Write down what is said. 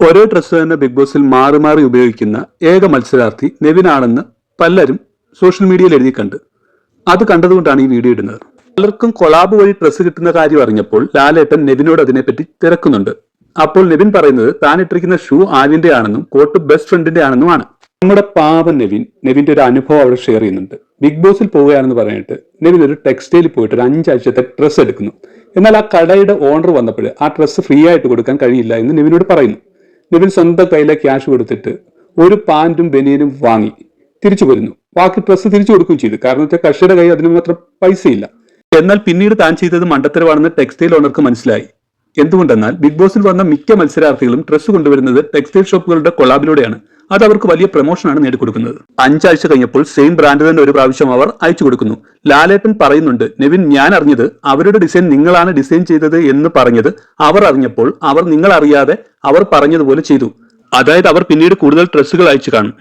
ഒരേ ഡ്രസ്സ് തന്നെ ബിഗ് ബോസിൽ മാറി മാറി ഉപയോഗിക്കുന്ന ഏക മത്സരാർത്ഥി നെവിനാണെന്ന് പലരും സോഷ്യൽ മീഡിയയിൽ എഴുതി കണ്ട്. അത് കണ്ടതുകൊണ്ടാണ് ഈ വീഡിയോ ഇടുന്നത്. പലർക്കും കൊളാബ് വഴി ഡ്രസ്സ് കിട്ടുന്ന കാര്യം അറിഞ്ഞപ്പോൾ ലാലേട്ടൻ നെവിനോട് അതിനെപ്പറ്റി തിരക്കുന്നുണ്ട്. അപ്പോൾ നെവിൻ പറയുന്നത് താൻ ഇട്ടിരിക്കുന്ന ഷൂ ആര്യന്റെ ആണെന്നും കോട്ട് ബെസ്റ്റ് ഫ്രണ്ടിന്റെ ആണെന്നുമാണ് നമ്മുടെ പാവൻ നെവിൻ നെവിന്റെ ഒരു അനുഭവം അവിടെ ഷെയർ ചെയ്യുന്നുണ്ട്. ബിഗ് ബോസിൽ പോവുകയാണെന്ന് പറഞ്ഞിട്ട് നെവിൻ ഒരു ടെക്സ്റ്റൈലിൽ പോയിട്ട് ഒരു അഞ്ചാഴ്ചത്തെ ഡ്രസ്സ് എടുക്കുന്നു. എന്നാൽ ആ കടയുടെ ഓണർ വന്നപ്പോൾ ആ ഡ്രസ്സ് ഫ്രീ ആയിട്ട് കൊടുക്കാൻ കഴിയില്ല എന്ന് നെവിനോട് പറയുന്നു. നെവിൻ സ്വന്തം കയ്യിലെ ക്യാഷ് കൊടുത്തിട്ട് ഒരു പാന്റും ബനിയനും വാങ്ങി തിരിച്ചു വരുന്നു. ബാക്കി ഡ്രസ്സ് തിരിച്ചു കൊടുക്കുകയും ചെയ്തു. കാരണം വെച്ചാൽ കർഷകരുടെ കയ്യിൽ അതിന് മാത്രം പൈസയില്ല. എന്നാൽ പിന്നീട് താൻ ചെയ്തത് മണ്ടത്തരമാണെന്ന് ടെക്സ്റ്റൈൽ ഓണർക്ക് മനസ്സിലായി. എന്തുകൊണ്ടെന്നാൽ ബിഗ് ബോസിൽ വന്ന മിക്ക മത്സരാർത്ഥികളും ഡ്രസ്സ് കൊണ്ടുവരുന്നത് ടെക്സ്റ്റൈൽ ഷോപ്പുകളുടെ കൊളാബിലൂടെയാണ് അത് അവർക്ക് വലിയ പ്രൊമോഷനാണ് നേടിക്കൊടുക്കുന്നത്. അഞ്ചാഴ്ച കഴിഞ്ഞപ്പോൾ സെയിം ബ്രാൻഡ് തന്നെ ഒരു പ്രാവശ്യം അവർ അയച്ചു കൊടുക്കുന്നു. ലാലേട്ടൻ പറയുന്നുണ്ട് നെവിൻ ഞാൻ അറിഞ്ഞത് അവരുടെ ഡിസൈൻ നിങ്ങളാണ് ഡിസൈൻ ചെയ്തത് എന്ന് പറഞ്ഞത് അവർ അറിഞ്ഞപ്പോൾ അവർ നിങ്ങൾ അറിയാതെ അവർ പറഞ്ഞതുപോലെ ചെയ്തു. അതായത് അവർ പിന്നീട് കൂടുതൽ ഡ്രസ്സുകൾ അയച്ചു കാണും.